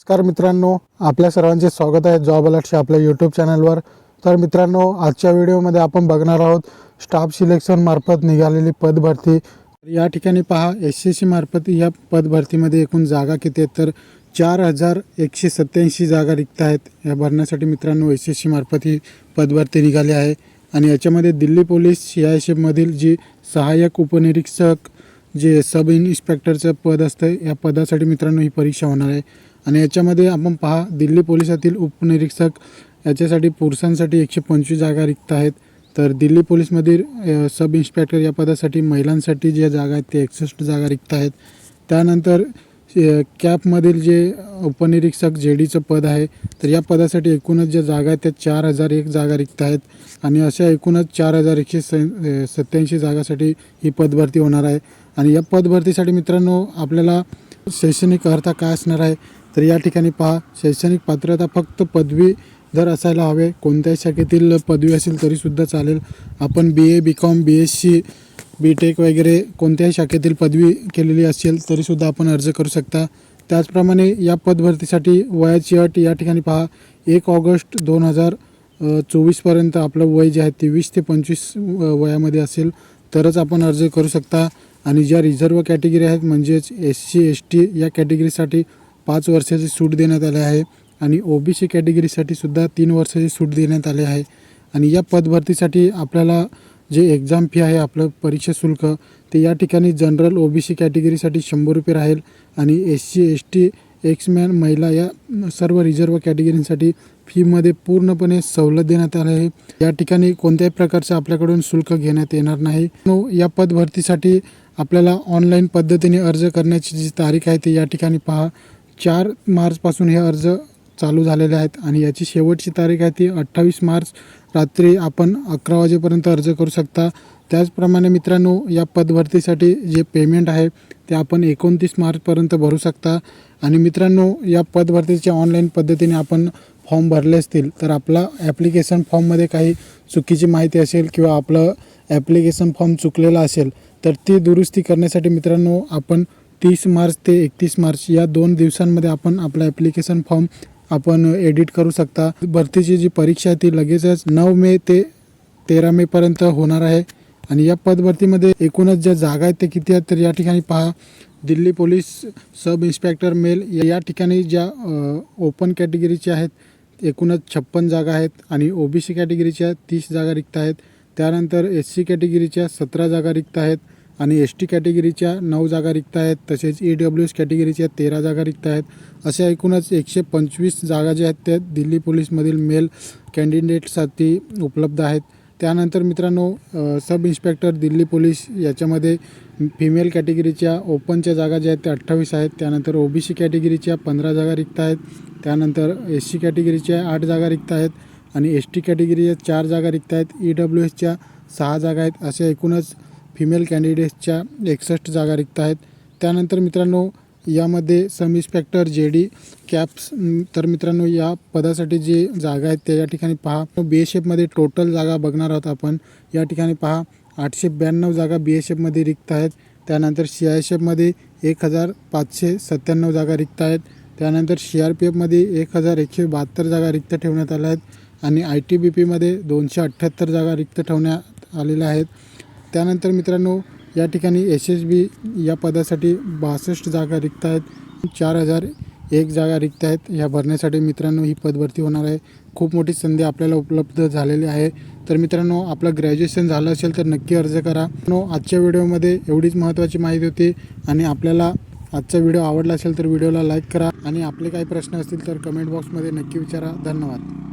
नमस्कार मित्रांनो आपल्या सर्वांचे स्वागत आहे जॉब अलर्टच्या आपल्या यूट्यूब चॅनलवर. तर मित्रांनो आजच्या व्हिडिओमध्ये आपण बघणार आहोत स्टाफ सिलेक्शन मार्फत निघालेली पदभरती या ठिकाणी पहा एस सी सी मार्फत या पदभरतीमध्ये एकूण जागा किती आहेत? तर चार हजार एकशे सत्याऐंशी जागा रिक्त आहेत. या भरण्यासाठी मित्रांनो एस एस सी मार्फत ही पदभरती निघाली आहे. आणि याच्यामध्ये Delhi police C I S एफमधील जी सहाय्यक उपनिरीक्षक जे सब इन्स्पेक्टरचं पद असतं या पदासाठी मित्रांनो ही परीक्षा होणार आहे. आणि याच्यामध्ये आपण पहा दिल्ली पोलिसातील उपनिरीक्षक याच्यासाठी पुरुषांसाठी एकशे पंचवीस जागा रिक्त आहेत. तर दिल्ली पोलीसमधील सब इन्स्पेक्टर या पदासाठी महिलांसाठी ज्या जागा आहेत ते एकसष्ट जागा रिक्त आहेत. त्यानंतर कॅपमधील जे उपनिरीक्षक जे डीचं पद आहे तर या पदासाठी एकूणच ज्या जागा आहेत त्या चार हजार एक जागा रिक्त आहेत. आणि अशा एकूणच चार हजार एकशे स सत्याऐंशी जागासाठी ही पदभरती होणार आहे. आणि या पदभरतीसाठी मित्रांनो आपल्याला शैक्षणिक अर्हता काय असणार आहे तर या ठिकाणी पहा शैक्षणिक पात्रता फक्त पदवी जर असायला हवे कोणत्याही शाखेतील पदवी असेल तरीसुद्धा चालेल. आपण B A B com B S C B tech वगैरे कोणत्याही शाखेतील पदवी केलेली असेल तरीसुद्धा आपण अर्ज करू शकता. त्याचप्रमाणे या पदभरतीसाठी वयाची अट या ठिकाणी पहा एक ऑगस्ट दोन हजार चोवीसपर्यंत आपलं वय जे आहे ते वीस ते पंचवीस वयामध्ये असेल तरच आपण अर्ज करू शकता. आणि ज्या रिझर्व कॅटेगरी आहेत म्हणजेच एस सी एस टी या कॅटेगरीसाठी पाच वर्षाची सूट देण्यात आली आहे आणि ओ बी सी कॅटेगरीसाठी सुद्धा तीन वर्षाची सूट देण्यात आली आहे. आणि या पदभरतीसाठी आपल्याला जे एक्झाम फी आहे आपलं परीक्षा शुल्क ते या ठिकाणी जनरल ओ बी सी कॅटेगरीसाठी शंभर रुपये राहील. आणि एस सी एस टी एक्समॅन महिला या सर्व रिझर्व कॅटेगरीसाठी फीमध्ये पूर्णपणे सवलत देण्यात आली आहे. या ठिकाणी कोणत्याही प्रकारचं आपल्याकडून शुल्क घेण्यात येणार नाही. या पदभरतीसाठी आपल्याला ऑनलाईन पद्धतीने अर्ज करण्याची जी तारीख आहे ती या ठिकाणी पहा. चार मार्चपासून हे अर्ज चालू झालेले आहेत आणि याची शेवटची तारीख आहे ती अठ्ठावीस मार्च रात्री आपण अकरा वाजेपर्यंत अर्ज करू शकता. त्याचप्रमाणे मित्रांनो या पदभरतीसाठी जे पेमेंट आहे ते आपण एकोणतीस मार्चपर्यंत भरू शकता. आणि मित्रांनो या पदभरतीच्या ऑनलाईन पद्धतीने आपण फॉर्म भरले असतील तर आपला ॲप्लिकेशन फॉर्ममध्ये काही चुकीची माहिती असेल किंवा आपलं ॲप्लिकेशन फॉर्म चुकलेला असेल तर ती दुरुस्ती करण्यासाठी मित्रांनो आपण तीस मार्च ते एकतीस मार्च या दोन दिवसांमध्ये आपण आपला ॲप्लिकेशन फॉर्म आपण एडिट करू शकता. भरतीची जी परीक्षा आहे ती लगेचच नऊ मे ते तेरा मेपर्यंत होणार आहे. आणि या पदभरतीमध्ये एकूणच ज्या जागा आहेत ते किती आहेत तर या ठिकाणी पहा. Delhi police sub inspector male या- या ठिकाणी ज्या ओपन कॅटेगरीचे आहेत एकूणच छप्पन जागा आहेत. आणि ओ बी सी कॅटेगरीच्या तीस जागा रिक्त आहेत. त्यानंतर एस सी कॅटेगरीच्या सतरा जागा रिक्त आहेत. आणि एस टी कॅटेगरीच्या नऊ जागा रिक्त आहेत तसेच ई डब्ल्यू एस कॅटेगरीच्या तेरा जागा रिक्त आहेत अशा एकूणच एकशे पंचवीस जागा ज्या आहेत त्या दिल्ली पोलीसमधील मेल कॅन्डिडेटसाठी उपलब्ध आहेत. त्यानंतर मित्रांनो सब इन्स्पेक्टर दिल्ली पोलीस याच्यामध्ये फिमेल कॅटेगरीच्या ओपनच्या जागा ज्या आहेत त्या अठ्ठावीस आहेत. त्यानंतर ओ बी सी कॅटेगरीच्या पंधरा जागा रिक्त आहेत त्यानंतर एस सी कॅटेगरीच्या आठ जागा रिक्त आहेत आणि एस टी कॅटेगरीच्या चार जागा रिक्त आहेत ई डब्ल्यू एसच्या सहा जागा आहेत. अशा एकूणच फिमेल कॅन्डिडेट्सच्या एकसष्ट जागा रिक्त आहेत. त्यानंतर मित्रांनो यामध्ये सब इन्स्पेक्टर जे डी कॅप्स तर मित्रांनो या पदासाठी जी जागा आहेत त्या या ठिकाणी पहा. बी एस एफमध्ये टोटल जागा बघणार आहोत आपण. या ठिकाणी पहा आठशे ब्याण्णव जागा बी एस एफमध्ये रिक्त आहेत. त्यानंतर सी आय एस एफमध्ये एक हजार पाचशे सत्त्याण्णव जागा रिक्त आहेत. त्यानंतर सी आर पी एफमध्ये एक हजार एकशे बहात्तर जागा रिक्त ठेवण्यात आल्या आहेत. आणि आय टी बी पीमध्ये दोनशे अठ्ठ्याहत्तर जागा रिक्त ठेवण्यात आलेल्या आहेत. त्यानंतर मित्रांनो या ठिकाणी एस एस बी या पदासाठी बासष्ट जागा रिक्त आहेत. चार हजार एक जागा रिक्त आहेत. ह्या भरण्यासाठी मित्रांनो ही पदभरती होणार आहे. खूप मोठी संधी आपल्याला उपलब्ध झालेली आहे. तर मित्रांनो आपलं ग्रॅज्युएशन झालं असेल तर नक्की अर्ज करा. नो आजच्या व्हिडिओमध्ये एवढीच महत्त्वाची माहिती होती. आणि आपल्याला आजचा व्हिडिओ आवडला असेल तर व्हिडिओला लाईक करा. आणि आपले काही प्रश्न असतील तर कमेंट बॉक्समध्ये नक्की विचारा. धन्यवाद.